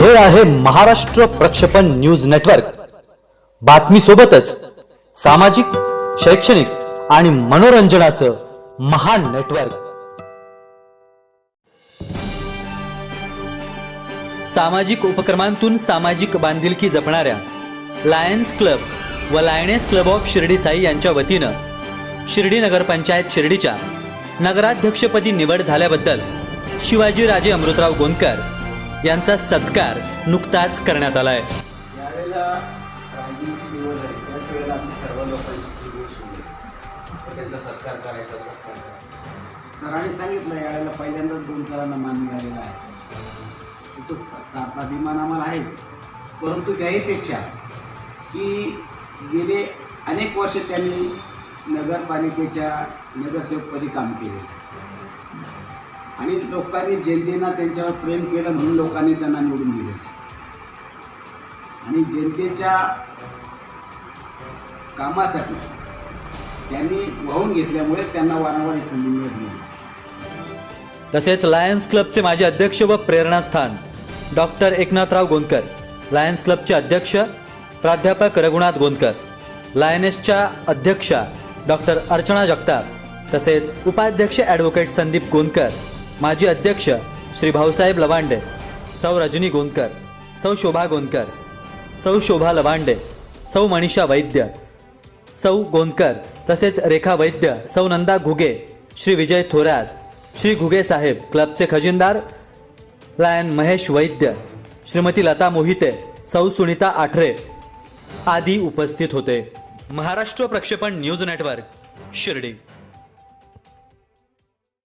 हे आहे महाराष्ट्र प्रक्षेपण न्यूज नेटवर्क. बातमी सोबतच सामाजिक शैक्षणिक आणि मनोरंजनाचं महान नेटवर्क. सामाजिक उपक्रमांतून सामाजिक बांधिलकी जपणाऱ्या लायन्स क्लब व lioness club of Shirdi Sai यांच्या वतीनं शिर्डी नगरपंचायत शिर्डीच्या नगराध्यक्षपदी निवड झाल्याबद्दल शिवाजीराजे अमृतराव गोंदकर यांचा सत्कार नुकताच करण्यात आला आहे यावेळेला राजींची निवड झाली. त्याच वेळेला आम्ही सर्व लोकांची निवड ठेवली तर त्यांचा सत्कार करायचा सत्कार करायचा. सरांनी सांगितलं यावेळेला पहिल्यांदाच दोन सरांना मान मिळालेला आहे. तो सात अभिमान आम्हाला आहेच. परंतु त्याहीपेक्षा की गेले अनेक वर्ष त्यांनी नगरपालिकेच्या नगरसेवकपदी काम केले. आणि लोकांनी जनतेनं त्यांच्यावर प्रेम केलं म्हणून लोकांनी त्यांना निवडून दिले. आणि जनतेच्या कामासाठी त्यांनी वाहून घेतल्यामुळे त्यांना वारंवार ही संधी मिळत नाही. तसेच लायन्स क्लबचे माजी अध्यक्ष व प्रेरणास्थान डॉक्टर एकनाथराव गोंदकर लायन्स क्लबचे अध्यक्ष प्राध्यापक रघुनाथ गोंदकर लायनेसच्या अध्यक्षा डॉक्टर अर्चना जगताप तसेच उपाध्यक्ष ॲडव्होकेट संदीप गोंदकर माजी अध्यक्ष श्री भाऊसाहेब लवांडे सौ रजनी गोंदकर सौ शोभा गोंदकर सौ शोभा लवांडे सौ मनीषा वैद्य सौ गोंदकर तसेच रेखा वैद्य सौ नंदा घुगे श्री विजय थोरात श्री घुगे साहेब क्लबचे खजिनदार लायन महेश वैद्य श्रीमती लता मोहिते सौ सुनीता आठरे आदी उपस्थित होते. महाराष्ट्र प्रक्षेपण न्यूज नेटवर्क शिर्डी.